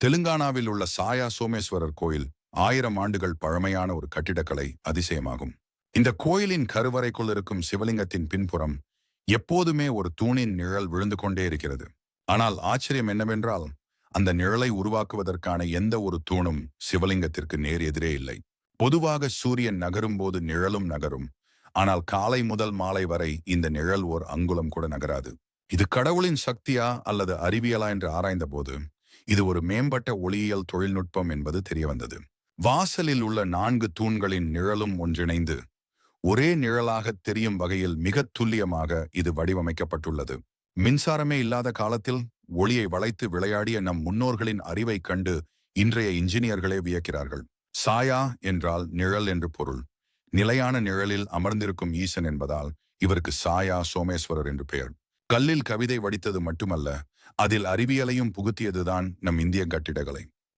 தெலுங்கானாவில் உள்ள சாயா சோமேஸ்வரர் கோயில் ஆயிரம் ஆண்டுகள் பழமையான ஒரு கட்டிடக்கலை அதிசயமாகும். இந்த கோயிலின் கருவறைக்குள் இருக்கும் சிவலிங்கத்தின் பின்புறம் எப்போதுமே ஒரு தூணின் நிழல் விழுந்து கொண்டே இருக்கிறது. ஆனால் ஆச்சரியம் என்னவென்றால் அந்த நிழலை உருவாக்குவதற்கான எந்த ஒரு தூணும் சிவலிங்கத்திற்கு நேர் எதிரே இல்லை. பொதுவாக சூரியன் நகரும் போது நிழலும் நகரும். ஆனால் காலை முதல் மாலை வரை இந்த நிழல் ஓர் அங்குலம் கூட நகராது. இது கடவுளின் சக்தியா அல்லது அறிவியலா என்று ஆராய்ந்த போது இது ஒரு மேம்பட்ட ஒளியியல் தொழில்நுட்பம் என்பது தெரியவந்தது. வாசலில் உள்ள நான்கு தூண்களின் நிழலும் ஒன்றிணைந்து ஒரே நிழலாக தெரியும் வகையில் மிக துல்லியமாக இது வடிவமைக்கப்பட்டுள்ளது. மின்சாரமே இல்லாத காலத்தில் ஒளியை வளைத்து விளையாடிய நம் முன்னோர்களின் அறிவை கண்டு இன்றைய இன்ஜினியர்களே வியக்கிறார்கள். சாயா என்றால் நிழல் என்று பொருள். நிலையான நிழலில் அமர்ந்திருக்கும் ஈசன் என்பதால் இவருக்கு சாயா சோமேஸ்வரர் என்று பெயர். கல்லில் கவிதை வடித்தது மட்டுமல்ல அதில் அறிவியலையும் புகுத்தியதுதான் நம் இந்திய கட்டிடக்கலை.